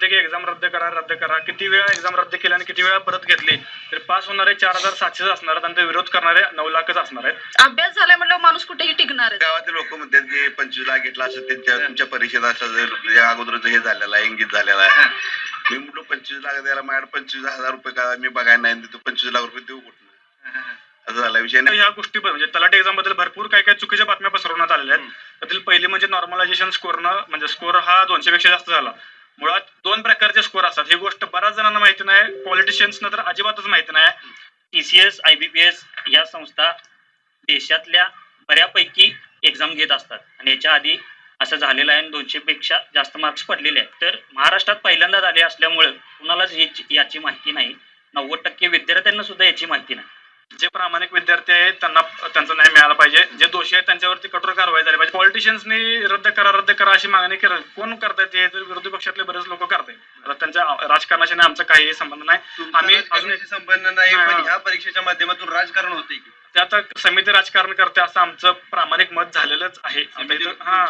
म्हणते की एक्झाम रद्द करा रद्द करा. किती वेळा एक्झाम रद्द केली आणि किती वेळा परत घेतली? तर पास होणारे चार हजार सातशेच असणार आहेत आणि ते विरोध करणारे नऊ लाखच असणार आहेत. अभ्यास झालाय म्हटलं माणूस कुठेही टिकणार आहे. गावातील लोक म्हणतात की पंचवीस लाख घेतला असं त्यांच्या तुमच्या परीक्षेत असं जर या अगोदरच हे झालेलं आहे इंगित झालेला आहे. मी म्हटलो पंचवीस लाख द्यायला माझ्याकडे पंचवीस हजार रुपये का मी बघायला नाही देतो पंचवीस लाख रुपये देऊ कुठं असं झाला विषय नाही. ह्या गोष्टी म्हणजे तलाठी एक्झामबद्दल भरपूर काही काही चुकीच्या बातम्या पसरवण्यात आलेल्या आहेत. त्यातील पहिली म्हणजे नॉर्मलायझेशन स्कोरनं म्हणजे स्कोर हा दोनशे पेक्षा जास्त झाला. मुळात दोन प्रकारचे स्कोर असतात. ही गोष्ट बऱ्याच जणांना माहिती नाही पॉलिटिशियन्सना तर अजिबातच माहिती नाही. टीसीएस आयबीपीएस या संस्था देशातल्या बऱ्यापैकी एक्झाम घेत असतात. आणि याच्या आधी असं झालेलं आहे दोनशे पेक्षा जास्त मार्क्स पडलेले आहेत. तर महाराष्ट्रात पहिल्यांदा झाले असल्यामुळे कुणालाच याची माहिती नाही. नव्वद टक्के विद्यार्थ्यांना सुद्धा याची माहिती नाही. जे प्रामाणिक विद्यार्थी आहेत त्यांना त्यांचा न्याय मिळाला पाहिजे जे दोषी आहेत त्यांच्यावरती कठोर कारवाई पॉलिटिशियन्सनी रद्द करा रद्द करा अशी मागणी करत कोण करतायत ते? तर विरोधी पक्षातले बरेच लोक करतायत आता त्यांच्या राजकारणाशी नाही आमचा काहीही संबंध नाही. आम्ही अजून संबंध नाही हा. पण ह्या परीक्षेच्या माध्यमातून राजकारण होते की. ते आता समिती राजकारण करते असं आमचं प्रामाणिक मत झालेलंच आहे. हा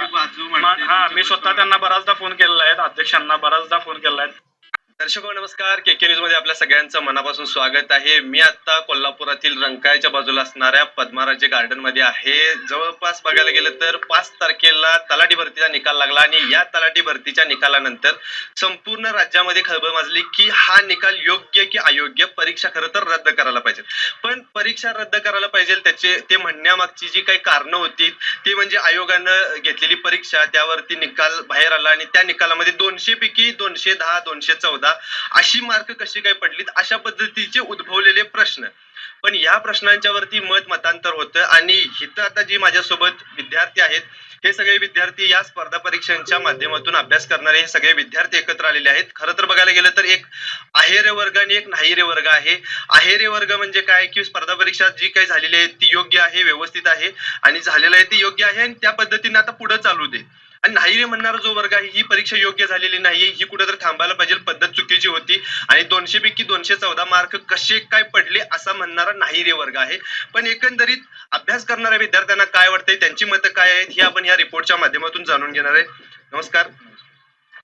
मा- हा स्वतः त्यांना बराचदा फोन केलेला आहे अध्यक्षांना बराचदा फोन केलेला आहे. दर्शक हो, नमस्कार. के के न्यूजमध्ये आपल्या सगळ्यांचं मनापासून स्वागत आहे. मी आता कोल्हापुरातील रंकाळ्याच्या बाजूला असणाऱ्या पद्माराजे गार्डनमध्ये आहे. जवळपास बघायला गेलं तर पाच तारखेला तलाठी भरतीचा निकाल लागला आणि या तलाठी भरतीच्या निकालानंतर संपूर्ण राज्यामध्ये खळबळ माजली की हा निकाल योग्य की अयोग्य? परीक्षा खरं तर रद्द करायला पाहिजे पण परीक्षा रद्द करायला पाहिजे त्याचे ते म्हणण्यामागची जी काही कारणं होती ती म्हणजे आयोगानं घेतलेली परीक्षा त्यावरती निकाल बाहेर आला आणि त्या निकालामध्ये दोनशे पैकी दोनशे दहा दोनशे चौदा अशी मार्क कशी काय पडलीत? अशा पद्धतीचे उद्भवलेले प्रश्न. पण या प्रश्नांच्या वरती मत मतांतर होतं आणि इथं आता जी माझ्यासोबत विद्यार्थी आहेत हे सगळे विद्यार्थी या स्पर्धा परीक्षांच्या माध्यमातून अभ्यास करणारे हे सगळे विद्यार्थी एकत्र आलेले आहेत. खरं तर बघायला गेलं तर एक आहेरे वर्ग आणि एक नाहीरे वर्ग आहे. आहेरे वर्ग म्हणजे काय? की स्पर्धा परीक्षा जी काही झालेली आहे ती योग्य आहे व्यवस्थित आहे आणि झालेलं आहे ती योग्य आहे आणि त्या पद्धतीने आता पुढे चालू दे. आणि नाहीरे म्हणणारा जो वर्ग आहे ही परीक्षा योग्य झालेली नाही ही कुठेतरी थांबायला पाहिजे. पद्धत चुकीची होती. आणि दोनशे पैकी दोनशे चौदा मार्क कसे काय पडले असा म्हणणारा नाहीरे वर्ग आहे. पण एकंदरीत अभ्यास करणाऱ्या विद्यार्थ्यांना काय वाटतंय? त्यांची मतं काय आहेत? हे आपण या रिपोर्टच्या माध्यमातून जाणून घेणार आहे. नमस्कार.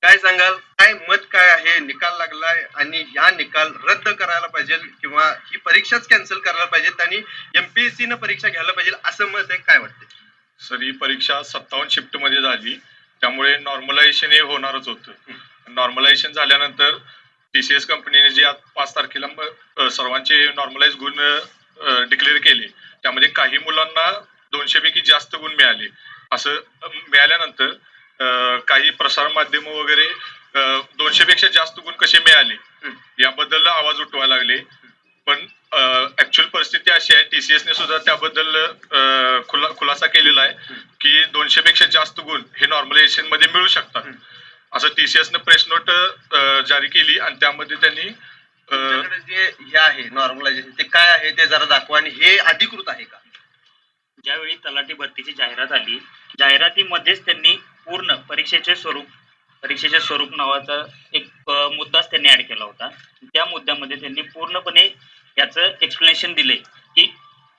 काय सांगाल? काय मत काय आहे? निकाल लागलाय आणि ह्या निकाल रद्द करायला पाहिजे किंवा ही परीक्षाच कॅन्सल करायला पाहिजे आणि एमपीएससी न परीक्षा घ्यायला पाहिजे असं मत आहे. काय वाटतंय? सर ही परीक्षा सत्तावन्न शिफ्टमध्ये झाली. त्यामुळे नॉर्मलायझेशन हे होणारच होतं. नॉर्मलायझेशन झाल्यानंतर टीसीएस कंपनीने जे आज पाच तारखेला सर्वांचे नॉर्मलाइज गुण डिक्लेअर केले. त्यामध्ये काही मुलांना दोनशे पैकी जास्त गुण मिळाले. असं मिळाल्यानंतर काही प्रसार माध्यम वगैरे दोनशे पेक्षा जास्त गुण कसे मिळाले? याबद्दल आवाज उठवायला लागले. पण ऍक्च्युअल परिस्थिती अशी आहे टीसीएस ने सुद्धा त्याबद्दल खुला खुलासा केलेला आहे की दोनशे पेक्षा जास्त गुण हे नॉर्मलायझेशनमध्ये मिळू शकतात. असं टीसीएस ने प्रेस नोट जारी केली आणि त्यामध्ये त्यांनी जे हे आहे नॉर्मलायझेशन ते काय आहे ते जरा दाखवा आणि हे अधिकृत आहे का? ज्यावेळी तलाठी भरतीची जाहिरात आली जाहिरातीमध्येच त्यांनी पूर्ण परीक्षेचे स्वरूप परीक्षेचे स्वरूप नावाचा एक मुद्दाच त्यांनी ऍड केला होता. त्या मुद्द्यामध्ये त्यांनी पूर्णपणे याचं एक्सप्लेनेशन दिले की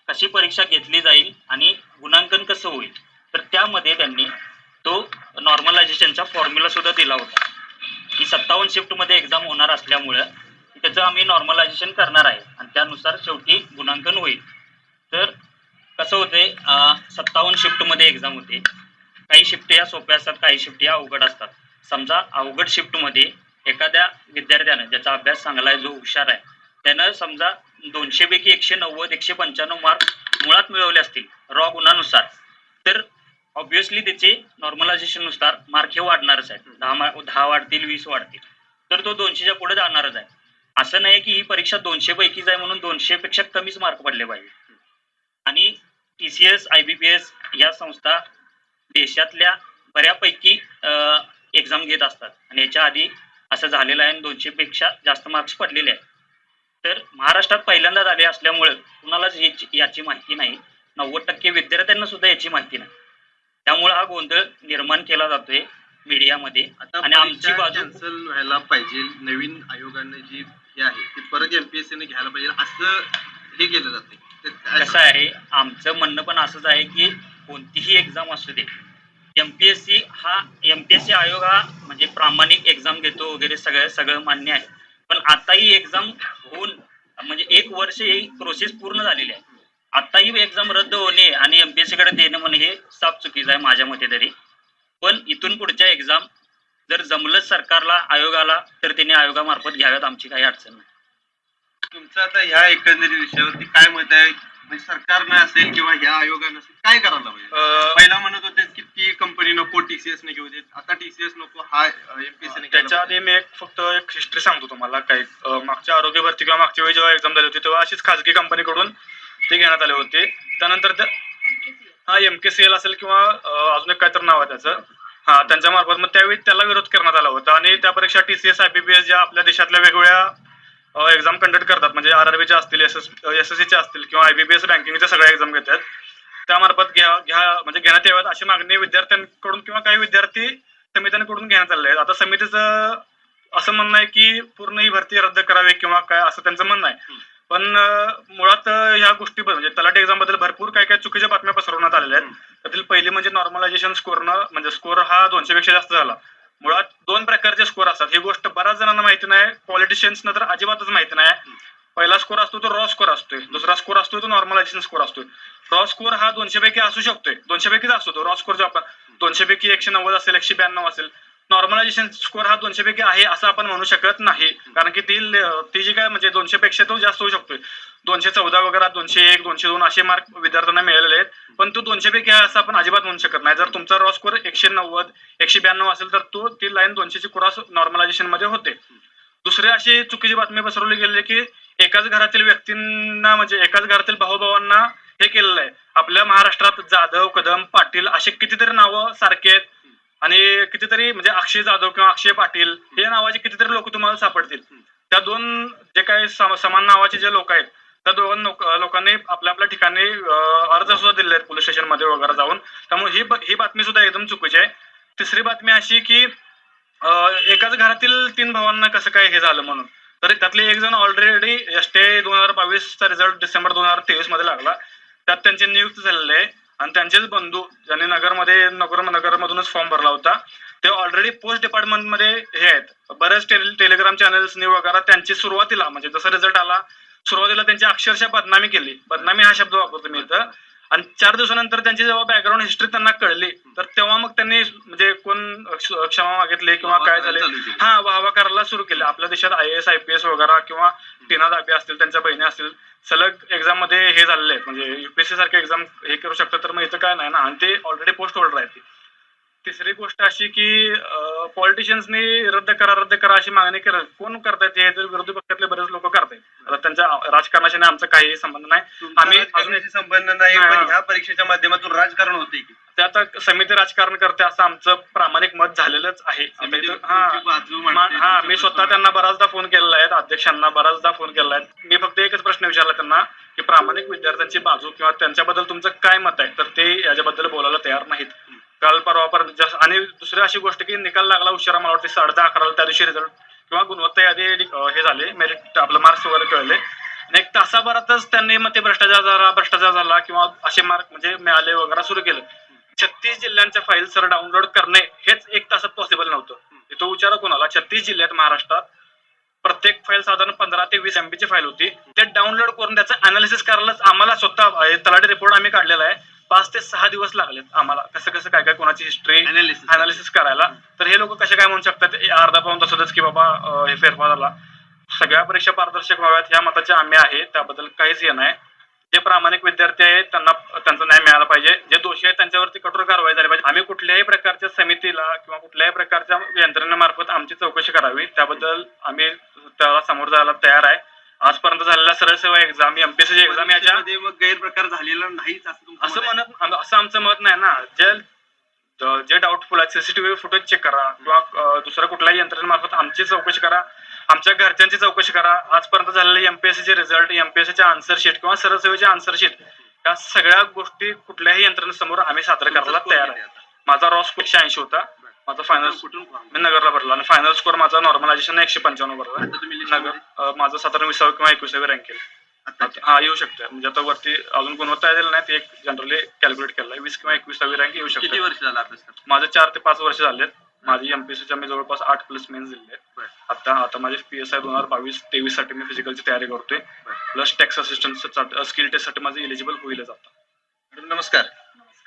कशी परीक्षा घेतली जाईल आणि गुणांकन कसं होईल तर त्यामध्ये त्यांनी तो नॉर्मलायझेशनचा फॉर्म्युला सुद्धा दिला होता. ही सत्तावन्न शिफ्टमध्ये एक्झाम होणार असल्यामुळं त्याचं आम्ही नॉर्मलायझेशन करणार आहे आणि त्यानुसार शेवटी गुणांकन होईल. तर कसं होते सत्तावन्न शिफ्टमध्ये एक्झाम होते. काही शिफ्ट या सोप्या असतात काही शिफ्ट या अवघड असतात. समजा अवघड शिफ्टमध्ये एखाद्या विद्यार्थ्यानं ज्याचा अभ्यास चांगला आहे जो हुशार आहे त्यानं समजा दोनशे पैकी एकशे नव्वद एकशे पंच्याण्णव मार्क मुळात मिळवले असतील रॉ गुणानुसार. तर ऑब्विसली त्याचे नॉर्मलायझेशननुसार मार्क हे वाढणारच आहेत. दहा दहा वाढतील वीस वाढतील. तर तो दोनशेच्या पुढे जाणारच आहे. असं नाही की ही परीक्षा दोनशे पैकीच आहे म्हणून दोनशे पेक्षा कमीच मार्क पडले पाहिजे. आणि T C S I B P S या संस्था देशातल्या बऱ्यापैकी एक्झाम घेत असतात. आणि याच्या आधी असं झालेलं आहे दोनशे पेक्षा जास्त मार्क्स पडलेले आहेत. तर महाराष्ट्रात पहिल्यांदा झाले असल्यामुळं कुणालाच याची माहिती नाही. नव्वद टक्के विद्यार्थ्यांना सुद्धा याची माहिती नाही. त्यामुळे हा गोंधळ निर्माण केला जातोय मीडियामध्ये. आणि आमची बाजू कॅन्सल व्हायला पाहिजे नवीन आयोगाने जी हे आहे ती परत एमपीएससी ने घ्यायला पाहिजे असं हे केलं जाते कसं आहे आमचं म्हणणं पण असंच आहे की कोणतीही एक्झाम असू दे. एमपीएससी हा एमपीएससी आयोग हा म्हणजे प्रामाणिक एक्झाम घेतो वगैरे सगळं सगळं मान्य आहे. पण आता ही एक्झाम होऊन म्हणजे एक वर्ष ही प्रोसेस पूर्ण झालेली आहे. आता ही एक्झाम रद्द होणे आणि एमपीएससी कडे देणं म्हणे हे साफ चुकीचं आहे माझ्या मते तरी. पण इथून पुढच्या एक्झाम जर जमलंच सरकारला आयोगाला तर त्यांनी आयोगामार्फत घ्याव्यात आमची काही अडचण नाही. तुमचं आता ह्या एकंदरीत विषयावरती काय मत आहे? म्हणजे सरकारनं असेल किंवा ह्या आयोगानं असेल काय करायला पाहिजे? पहिला म्हणत होते ती कंपनी नको टीसीएस ने घेऊ देत. आता टीसीएस नको हा एमपीएससी ने त्याच्या आधी मी एक फक्त एक हिस्ट्री सांगतो तुम्हाला काही. अं, मागच्या आरोग्य भरती किंवा मागच्या वेळी जेव्हा एक्झाम झाली होती तेव्हा अशीच खाजगी कंपनीकडून ते घेण्यात आले होते. त्यानंतर त्या हा एम के सी एल असेल किंवा अजून एक काहीतरी नाव आहे त्याचं. हा त्यांच्या मार्फत मग त्यावेळी त्याला विरोध करण्यात आला होता. आणि त्या परीक्षा T C S I B S ज्या आपल्या देशातल्या वेगवेगळ्या एक्झाम कंडक्ट करतात. म्हणजे आर आर बीच्या असतील एस एस एस सीच्या असतील किंवा आय बी बी एस बँकिंगच्या सगळ्या एक्झाम घेतात. त्यामार्फत घ्या घ्या म्हणजे घेण्यात याव्यात अशी मागणी विद्यार्थ्यांकडून किंवा काही विद्यार्थी समित्यांकडून घेण्यात आलेले आहेत. आता समितीचं असं म्हणणं आहे की पूर्ण ही भरती रद्द करावी किंवा काय असं त्यांचं म्हणणं आहे. पण मुळात ह्या गोष्टी म्हणजे तलाठी एक्झामबद्दल भरपूर काय काय चुकीच्या बातम्या पसरवण्यात आलेल्या आहेत. त्यातील पहिली म्हणजे नॉर्मलायझेशन स्कोरनं म्हणजे स्कोर हा दोनशे पेक्षा जास्त झाला. मुळात दोन प्रकारचे स्कोर असतात. ही गोष्ट बऱ्याच जणांना माहिती नाही पॉलिटिशियन्सना तर अजिबातच माहिती नाही. पहिला स्कोर असतो तो रॉ स्कोर असतोय. दुसरा स्कोर असतो तो नॉर्मलायझेशन स्कोर असतोय. रॉ स्कोर हा दोनशे पैकी असू शकतोय. दोनशे पैकीच असतो तो. रॉ स्कोर जो आपण दोनशे पैकी एकशे नव्वद असेल एकशे ब्याण्णव असेल. नॉर्मलायझेशन स्कोर हा दोनशे पैकी आहे असं आपण म्हणू शकत नाही. कारण की ती ती जी काय म्हणजे दोनशे पेक्षा तो जास्त होऊ शकतोय. दोनशे चौदा वगैरे दोनशे एक दोनशे दोन असे मार्क विद्यार्थ्यांना मिळालेले आहेत. पण तो दोनशे पैकी आहे असं आपण अजिबात म्हणू शकत नाही. जर तुमचा रॉ स्कोर एकशे नव्वद एकशे ब्याण्णव असेल तर तो ती लाईन दोनशेची क्रॉस नॉर्मलायझेशनमध्ये होते. दुसरी अशी चुकीची बातमी पसरवली गेली की एकाच घरातील व्यक्तींना म्हणजे एकाच घरातील भाऊभावांना हे केलेलं आहे. आपल्या महाराष्ट्रात जाधव कदम पाटील असे कितीतरी नावं सारखे आहेत. आणि कितीतरी म्हणजे अक्षय जाधव किंवा अक्षय पाटील हे नावाचे कितीतरी लोक तुम्हाला सापडतील. त्या दोन जे काही सम- समान नावाचे जे लोक आहेत त्या दोन लोक- लोकांनी आपल्या आपल्या ठिकाणी अर्ज सुद्धा दिले आहेत पोलीस स्टेशनमध्ये वगैरे जाऊन. त्यामुळे ही ही बातमी सुद्धा एकदम चुकीची आहे. तिसरी बातमी अशी की एकाच घरातील तीन भावांना कसं काय हे झालं म्हणून. तर त्यातले एक जण ऑलरेडी एस टी दोन हजार बावीसचा रिझल्ट डिसेंबर दोन हजार तेवीसमध्ये लागला. त्यांचे नियुक्त झालेले आहे. आणि त्यांचेच बंधू ज्यांनी नगरमध्ये नगर नगरमधूनच फॉर्म भरला होता. ते ऑलरेडी पोस्ट डिपार्टमेंटमध्ये हे आहेत. बरेच टेल टेलिग्राम चॅनल्सनी वगैरे त्यांची सुरुवातीला म्हणजे जसा रिझल्ट आला सुरुवातीला त्यांची अक्षरशः बदनामी केली. बदनामी हा शब्द वापरतो मी इथं. आणि चार दिवसानंतर त्यांची जेव्हा बॅकग्राऊंड हिस्ट्री त्यांना कळली तर तेव्हा मग त्यांनी म्हणजे कोण क्ष- क्षमा मागितली किंवा काय झाले? हा वाहवा करायला सुरू केले. आपल्या देशात I S I P S वगैरे किंवा टीना दाबे असतील त्यांच्या बहिणी असतील सलग एक्झाममध्ये हे झालेले आहेत. म्हणजे युपीएससी सारखे एक्झाम हे करू शकतात तर मग इथं काय नाही ना? आणि ते ऑलरेडी पोस्ट होल्डर आहेत ते. तिसरी गोष्ट अशी की पॉलिटिशियन्सनी रद्द करा रद्द करा अशी मागणी करत कोण करतायत हे? विरोधी पक्षातले बरेच लोक करतायत. आता त्यांच्या राजकारणाशी नाही आमचा काही संबंध नाही. आम्ही अजून आम्ही संबंध नाही पण. ह्या परीक्षेच्या माध्यमातून राजकारण होते की. ते आता समिती राजकारण करते असं आमचं प्रामाणिक मत झालेलंच आहे. हा. मा- स्वतः त्यांना बराचदा फोन केलेला आहे अध्यक्षांना बराचदा फोन केलेला आहे. मी फक्त एकच प्रश्न विचारला त्यांना की प्रामाणिक विद्यार्थ्यांची बाजू किंवा त्यांच्याबद्दल तुमचं काय मत आहे? तर ते याच्याबद्दल बोलायला तयार नाहीत. काल परवा पर्यंत जस- आणि दुसरी अशी गोष्ट की निकाल लागला उशिरा मला वाटते साडे दहा अकराला त्या दिवशी रिझल्ट किंवा गुणवत्ता यादी हे झाले मेरिट आपलं मार्क्स वगैरे कळले. आणि एक तासाभरातच त्यांनी मग ते भ्रष्टाचार झाला भ्रष्टाचार झाला किंवा असे मार्क म्हणजे मिळाले वगैरे सुरू केलं. छत्तीस जिल्ह्यांच्या फाईल सर डाउनलोड करणे हेच एक तासात पॉसिबल नव्हतं. तो विचारा कोणाला? छत्तीस जिल्ह्यात महाराष्ट्रात प्रत्येक फाईल साधारण पंधरा ते वीस एमबीची फाईल होती. ते डाउनलोड करून त्याचं अनालिसिस करायलाच आम्हाला स्वतः तलाठी रिपोर्ट आम्ही काढलेला आहे. पाच ते सहा दिवस लागलेत आम्हाला. कसं कसं काय काय कोणाची हिस्ट्री. अनालिसिस करायला. तर हे लोक कसे काय म्हणू शकतात अर्धा पाऊन तासातच की बाबा हे फेरफार झाला सगळ्या परीक्षा पारदर्शक व्हाव्यात ह्या मताचे आम्ही आहे त्याबद्दल काहीच हे नाही. जे प्रामाणिक विद्यार्थी आहेत त्यांना त्यांचा न्याय मिळाला पाहिजे. जे दोषी आहेत त्यांच्यावरती कठोर कारवाई झाली पाहिजे. आम्ही कुठल्याही प्रकारच्या समितीला किंवा कुठल्याही प्रकारच्या यंत्रणेमार्फत आमची चौकशी करावी. त्याबद्दल आम्ही त्याला समोर जायला तयार आहे. आजपर्यंत झालेल्या सरळ सेवा एक्झाम एमपीएससी एक्झाम याच्या मग गैरप्रकार झालेला नाहीच असं तुमचं असं मत आहे? म्हणत असं आमचं मत नाही ना. जे ज- डाऊटफुल आहेत सीसीटीव्ही फुटेज चेक करा किंवा अं, दुसऱ्या कुठल्याही यंत्रणेमार्फत आमची चौकशी करा. आमच्या घरच्यांची चौकशी करा. आजपर्यंत झालेले एमपीएससीचे रिझल्ट एमपीएससीचे आन्सर शीट किंवा सरळ सेवेचे आन्सर शीट या सगळ्या गोष्टी कुठल्याही यंत्रणेसमोर आम्ही सादर तुमचा करायला score तयार किती आहे आता? माझा रॉ स्कोर एकशे ऐंशी होता? माझा फायनल कुठून? मी नगरला भरला आणि फायनल स्कोर माझा नॉर्मलायझेशन एकशे पंच्याण्णव भरला. तुम्ही list नगर मध्ये- माझं साधारण विसावं किंवा एकविसावे रँक केलं. आताच्या हा येऊ शकते म्हणजे आता वरती अजून गुणवत्ता दिलं नाही ते एक जनरली कॅल्क्युलेट केलं आहे वीस किंवा एकवीसावी रँक येऊ किती शकते वर्ष झाला अभ्यास करता? माझे चार ते पाच वर्ष झालेत. माझी एमपीएससीच्या मी जवळपास आठ प्लस मेन्स दिले बरं. आता आता माझे पी एस आय दोन हजार बावीस तेवीससाठी मी फिजिकलची तयारी करतोय. प्लस टॅक्स असिस्टंट स्किल टेस्टसाठी माझं एलिजिबल होईलच आता. मॅडम नमस्कार.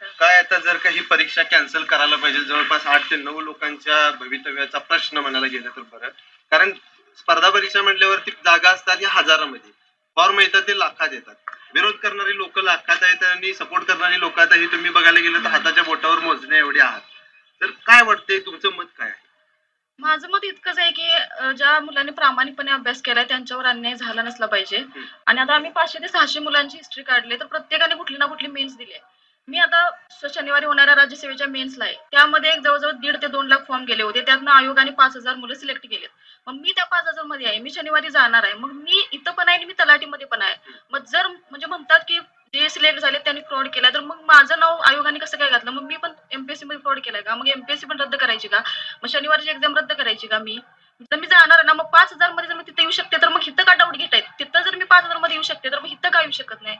काय आता जर का ही परीक्षा कॅन्सल करायला पाहिजे जवळपास आठ ते नऊ लोकांच्या भवितव्याचा प्रश्न म्हणायला गेलं तर बरं. कारण स्पर्धा परीक्षा म्हटल्यावरती जागा असतात या हजारामध्ये. फॉर्म येतात ते लाखात येतात. विरोध करणारी लोक लाखात आहेत आणि सपोर्ट करणारी लोक आता ही तुम्ही बघायला गेलं तर हाताच्या बोटावर मोजण्या एवढे आहात. तर काय वाटतंय तुमचं मत काय आहे? माझं मत इतकंच आहे की ज्या मुलांनी प्रामाणिकपणे अभ्यास केलाय त्यांच्यावर अन्याय झाला नसला पाहिजे. आणि आता आम्ही पाचशे ते सहाशे मुलांची हिस्ट्री काढली तर प्रत्येकाने कुठली ना कुठली मेन्स दिली आहे. मी आता शनिवारी होणाऱ्या राज्यसेवेच्या मेन्सला आहे. त्यामध्ये एक जवळजवळ दीड ते दोन लाख फॉर्म गेले होते. त्यातनं आयोगाने पाच हजार मुलं सिलेक्ट केलेत. मग मी त्या पाच हजारमध्ये आहे. मी शनिवारी जाणार आहे. मग मी इथं पण आहे आणि मी तलाठीमध्ये पण आहे. मग जर म्हणजे म्हणतात की जे सिलेक्ट झाले त्यांनी फ्रॉड केला तर मग माझं नाव आयोगाने कसं काय घातलं? मग मी पण एमपीएससी मध्ये फ्रॉड केलाय का? मग एमपीएससी पण रद्द करायची का? मग शनिवारची एक्झाम रद्द करायची का मी? तर मी जाणार ना मग पाच हजारमध्ये जर मी तिथे येऊ शकते तर मग हिथं का डाऊट घेतायत तिथं जर मी पाच हजारमध्ये येऊ शकते तर मग हिथं का येऊ शकत नाही?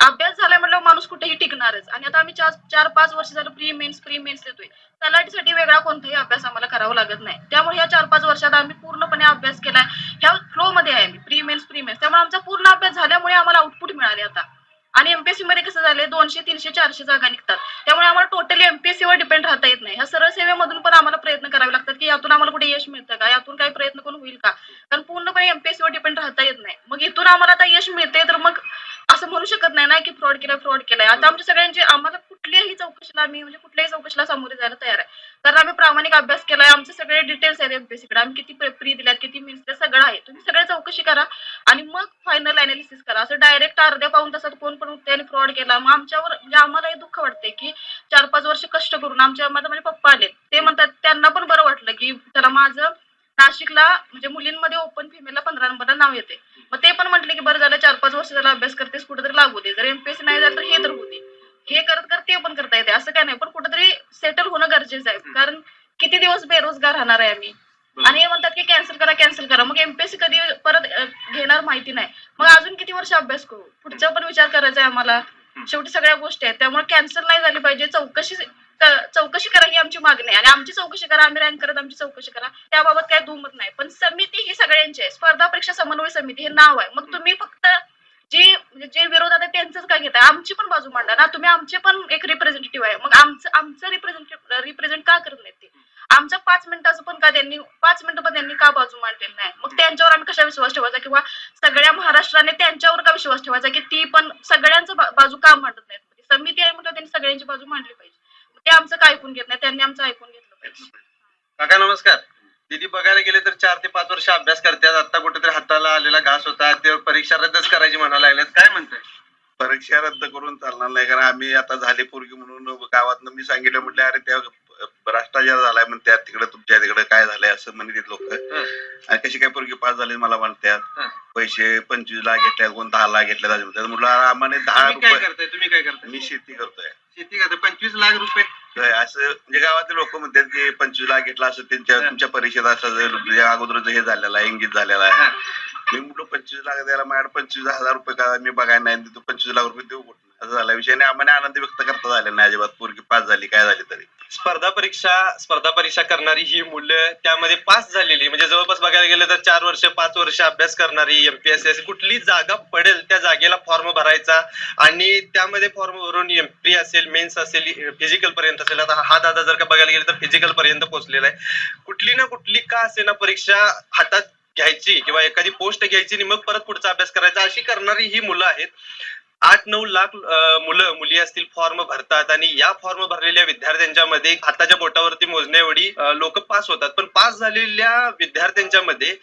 अभ्यास झालाय म्हटलं माणूस कुठेही टिकणारच. आणि आता आम्ही चार चार पाच वर्ष झालं प्री मेन्स प्री मेन्स देतोय. तलाठीसाठी वेगळा कोणताही अभ्यास आम्हाला करावा लागत नाही. त्यामुळे या चार पाच वर्षात आम्ही पूर्णपणे अभ्यास केलाय ह्या फ्लो मध्ये आहे आम्ही. प्री मेन्स प्री मेन्स त्यामुळे आमचा पूर्ण अभ्यास झाल्यामुळे आम्हाला आउटपुट मिळाले आता. आणि एमपीएससी मध्ये कसं झालंय? दोनशे तीनशे चारशे जागा निघतात. त्यामुळे आम्हाला टोटली एमपीएससी वर डिपेंड राहता येत नाही. ह्या सरळ सेवेमधून पण आम्हाला प्रयत्न करावे लागतात की यातून आम्हाला कुठे यश मिळतं का? यातून काही प्रयत्न करून होईल का? कारण पूर्णपणे एमपीएससी वर डिपेंड राहता येत नाही. मग इथून आम्हाला आता यश मिळते तर मग असं म्हणू शकत नाही ना की फ्रॉड केला फ्रॉड केलाय. आता आमच्या सगळ्यांची आम्हाला कुठल्याही चौकशीला आम्ही म्हणजे कुठल्याही चौकशीला सामोरे जायला तयार आहे. कारण आम्ही प्रामाणिक अभ्यास केलाय आमचे सगळे डिटेल्स आहेत एमपीएससी कडे. आम्ही किती प्री दिल्यात किती मिन्स ते सगळं आहे. तुम्ही सगळे चौकशी करा आणि मग फायनल अनालिसिस करा. असं डायरेक्ट अर्ध्या पाऊन तासात कोण पण उठते आणि फ्रॉड केला मग आमच्यावर म्हणजे आम्हाला हे दुःख वाटते की चार पाच वर्ष कष्ट करून आमच्या माझे माझे म्हणजे पप्पा आले. ते म्हणतात त्यांना पण बरं वाटलं की त्याला माझं नाशिकला म्हणजे मुलींमध्ये ओपन फिमेलला पंधरा नंबरला नाव येते मग ते पण म्हटले की बरं झालं चार पाच वर्ष झाला अभ्यास करतेस कुठेतरी लागू दे. जर एमपीएससी नाही झालं तर हे तर होऊ दे. हे करत करत ते पण करता येते. असं काय नाही. पण कुठेतरी सेटल होणं गरजेचं आहे. कारण किती दिवस बेरोजगार राहणार आहे आम्ही? आणि हे म्हणतात की कॅन्सल करा कॅन्सल करा. मग एमपीएससी कधी परत घेणार माहिती नाही. मग अजून किती वर्ष अभ्यास करू? पुढचा पण विचार करायचा आहे आम्हाला. शेवटी सगळ्या गोष्टी आहेत. त्यामुळे कॅन्सल नाही झाली पाहिजे. चौकशी चौकशी करा ही आमची मागणी आहे. आणि आमची चौकशी करा आम्ही रँक करत आमची चौकशी करा. त्याबाबत काही दुमत नाही. पण समिती ही सगळ्यांची आहे. स्पर्धा परीक्षा समन्वय समिती हे नाव आहे. मग तुम्ही फक्त जे जे विरोधात आहे त्यांचंच काय घेताय? आमची पण बाजू मांडा ना. तुम्ही आमचे पण एक रिप्रेझेंटेटिव्ह आहे. मग आमचं आमचं रिप्रेझेंटेटिव्ह रिप्रेझेंट का करत नाही ते? आमच्या पाच मिनिटाचं पण का त्यांनी पाच मिनिटं पण त्यांनी का बाजू मांडलेली नाही? मग त्यांच्यावर आम्ही कशा विश्वास ठेवायचा? किंवा सगळ्या महाराष्ट्राने त्यांच्यावर का विश्वास ठेवायचा? की ती पण सगळ्यांचं बाजू का मांडत नाहीत? म्हणजे समिती आहे म्हटलं त्यांनी सगळ्यांची बाजू मांडली पाहिजे. ते आमचं काय ऐकून घेत नाही त्यांनी आमचं ऐकून घेतलं पाहिजे. काका नमस्कार. दीदी बघायला गेले तर चार ते पाच वर्ष अभ्यास करतात. आता कुठेतरी हाताला आलेला घास होता. ते परीक्षा रद्दच करायची म्हणायला लागल्यात काय म्हणताय? परीक्षा रद्द करून चालणार नाही कारण आम्ही आता झाले पोरगी म्हणून गावात मी सांगितलं म्हटलं अरे त्या भ्रष्टाचार झालाय म्हणत्यात तिकडे तुमच्या तिकडे काय झालंय? असं म्हणतात लोक. आणि कशी काय पोरगी पास झाली मला म्हणतात. हं. पैसे पंचवीस लाख घेतले कोण दहा लाख घेतले म्हणतात. म्हटलं आम्हाला दहा रुपये करताय? तुम्ही काय करताय? मी शेती करतोय. शेती करताय पंचवीस लाख रुपये. असं म्हणजे गावातले लोक म्हणतात की पंचवीस लाख घेतला असं त्यांच्या. तुमच्या परीक्षेत असं जर म्हणजे अगोदरच हे झालेलं आहे इंगित झालेला आहे. हं. मी म्हटलं पंचवीस लाख द्यायला माझ्याकडे पंचवीस हजार रुपये का मी बघायला नाही देतो. पंचवीस लाख रुपये देऊ कुठं असं झाला. विषय आणि आम्हाला आनंद व्यक्त करता झाले नाही अजिबात. पोरगी पास झाली काय झाली तरी. स्पर्धा परीक्षा स्पर्धा परीक्षा करणारी ही मुलं त्यामध्ये पास झालेली म्हणजे जवळपास बघायला गेलं तर चार वर्ष पाच वर्ष अभ्यास करणारी एमपीएससी कुठली जागा पडेल त्या जागेला फॉर्म भरायचा आणि त्यामध्ये फॉर्म भरून एमपी असेल मेन्स असेल फिजिकल पर्यंत असेल आता हा दादा जर का बघायला गेलं तर फिजिकल पर्यंत पोहोचलेला आहे. कुठली ना कुठली का असे ना परीक्षा हातात घ्यायची किंवा एखादी पोस्ट घ्यायची आणि मग परत पुढचा अभ्यास करायचा अशी करणारी ही मुलं आहेत. आठ नऊ लाख मुलं मुली असतील फॉर्म भरतात आणि या फॉर्म भरलेल्या विद्यार्थ्यांच्या मध्ये हाताच्या बोटावरती मोजण्या एवढी लोक पास होतात. पण पास झालेल्या विद्यार्थ्यांच्या मध्ये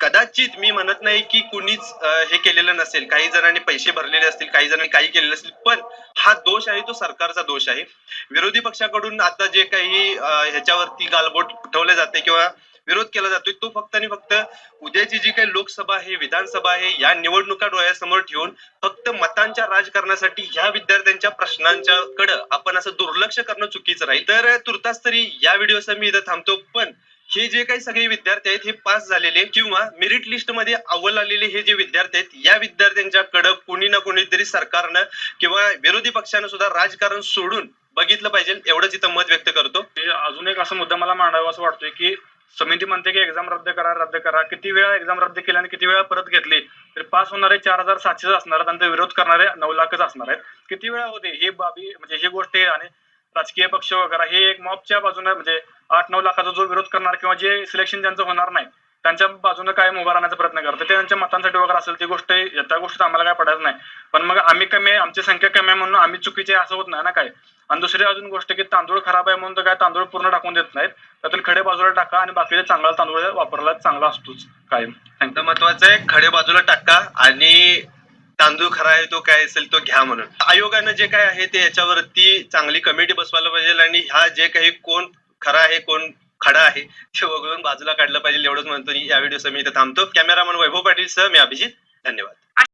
कदाचित मी म्हणत नाही की कुणीच हे केलेलं नसेल. काही जणांनी पैसे भरलेले असतील काही जणांनी काही केलेलं असेल पण हा दोष आहे तो सरकारचा दोष आहे. विरोधी पक्षाकडून आता जे काही ह्याच्यावरती गालबोट उठवले जाते किंवा विरोध केला जातोय तो फक्त आणि फक्त उद्याची जी काही लोकसभा आहे विधानसभा आहे या निवडणुका डोळ्यासमोर ठेवून फक्त मतांच्या राजकारणासाठी ह्या विद्यार्थ्यांच्या प्रश्नांच्या कडे आपण असं दुर्लक्ष करणं चुकीचं राहील तर तुर्तास तरी या व्हिडिओचा मी इथं थांबतो पण हे जे काही सगळे विद्यार्थी आहेत हे पास झालेले किंवा मेरिट लिस्टमध्ये अव्वल आलेले हे जे विद्यार्थी आहेत या विद्यार्थ्यांच्याकडे कोणी ना कोणीतरी सरकारनं किंवा विरोधी पक्षानं सुद्धा राजकारण सोडून बघितलं पाहिजे एवढंच इथं मत व्यक्त करतो. अजून एक असा मुद्दा मला मांडावा असं वाटतोय की समिती म्हणते की एक्झाम रद्द करा रद्द करा. किती वेळा एक्झाम रद्द केली आणि किती वेळा परत घेतली तर पास होणारे चार हजार सातशेच असणार आहेत आणि विरोध करणारे नऊ लाखच असणार आहेत. किती वेळा होते? हे बाबी म्हणजे ही गोष्ट आहे आणि राजकीय पक्ष वगैरे हे एक मॉबच्या बाजूने म्हणजे आठ नऊ लाखाचा जो विरोध करणार किंवा जे सिलेक्शन ज्यांचं होणार नाही त्यांच्या बाजूने कायम उभा राहण्याचा प्रयत्न करतात. ते त्यांच्या मतांसाठी वगैरे असेल ती गोष्ट त्या गोष्टीत आम्हाला काय पडायचं नाही. पण मग आम्ही कमी आहे आमची संख्या कमी आहे म्हणून आम्ही चुकीचे असं होत नाही ना काय? आणि दुसरी अजून गोष्ट की तांदूळ खराब आहे म्हणून तर काय तांदूळ पूर्ण टाकून देत नाहीत. त्यातून खडे बाजूला टाका आणि बाकीचे चांगला तांदूळ वापरला चांगला असतोच कायम. महत्वाचं आहे खडे बाजूला टाका आणि तांदूळ खरा आहे तो काय असेल तो घ्या म्हणून. आयोगानं जे काय आहे ते याच्यावरती चांगली कमिटी बसवायला पाहिजे आणि ह्या जे काही कोण खरा आहे कोण खडा आहे. ते वगळून बाजूला काढलं पाहिजे एवढंच म्हणतो या व्हिडिओ मी इथं थांबतो. कॅमेरामन वैभव पाटील सह मी अभिजित. धन्यवाद.